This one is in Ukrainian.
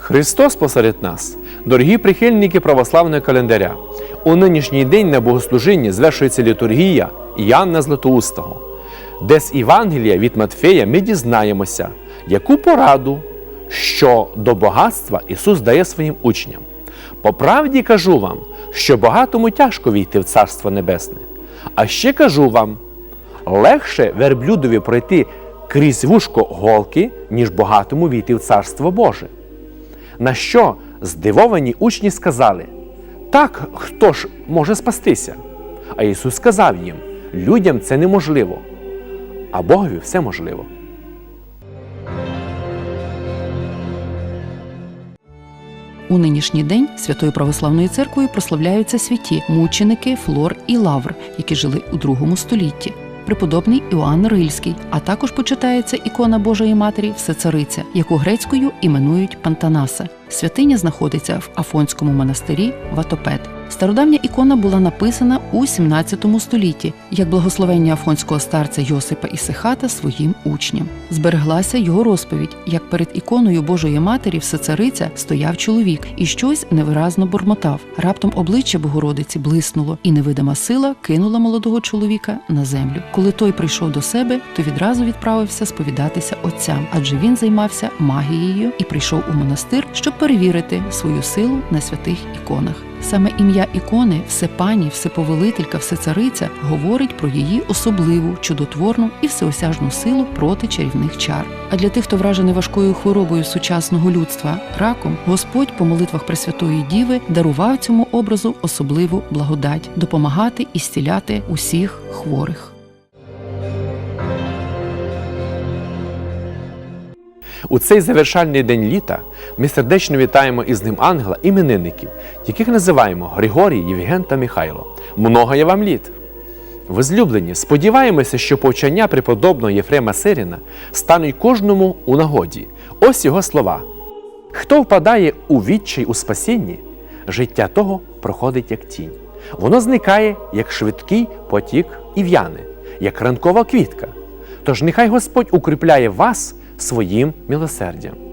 Христос посеред нас, дорогі прихильники православного календаря. У нинішній день на богослужінні звершується літургія Іоанна Златоустого, де з Євангелія від Матфея ми дізнаємося, яку пораду, що до багатства Ісус дає своїм учням. По правді кажу вам, що багатому тяжко війти в Царство Небесне. А ще кажу вам, легше верблюдові пройти крізь вушко голки, ніж багатому війти в Царство Боже. На що здивовані учні сказали: Так, хто ж може спастися? А Ісус сказав їм: людям це неможливо, а Богові все можливо. У нинішній день Святою Православною церквою прославляються святі мученики Флор і Лавр, які жили у другому столітті. Преподобний Іоанн Рильський, а також почитається ікона Божої Матері Всецариця, яку грецькою іменують Пантанаса. Святиня знаходиться в Афонському монастирі Ватопед. Стародавня ікона була написана у 17 столітті як благословення афонського старця Йосипа Ісихата своїм учням. Збереглася його розповідь, як перед іконою Божої Матері Всецариця стояв чоловік і щось невиразно бормотав. Раптом обличчя Богородиці блиснуло, і невидима сила кинула молодого чоловіка на землю. Коли той прийшов до себе, то відразу відправився сповідатися отцям, адже він займався магією і прийшов у монастир, щоб перевірити свою силу на святих іконах. Саме ім'я ікони Всепані, Всеповелителька, Всецариця говорить про її особливу, чудотворну і всеосяжну силу проти чарівних чар. А для тих, хто вражений важкою хворобою сучасного людства раком, Господь по молитвах Пресвятої Діви дарував цьому образу особливу благодать допомагати і зціляти усіх хворих. У цей завершальний день літа ми сердечно вітаємо із ним ангела іменинників, яких називаємо Григорій, Євген та Михайло. Много я вам літ! Возлюблені, сподіваємося, що повчання преподобного Єфрема Сиріна стануть кожному у нагоді. Ось його слова. Хто впадає у відчай у спасінні, життя того проходить як тінь. Воно зникає, як швидкий потік і в'яне, як ранкова квітка. Тож нехай Господь укріпляє вас своїм милосердям.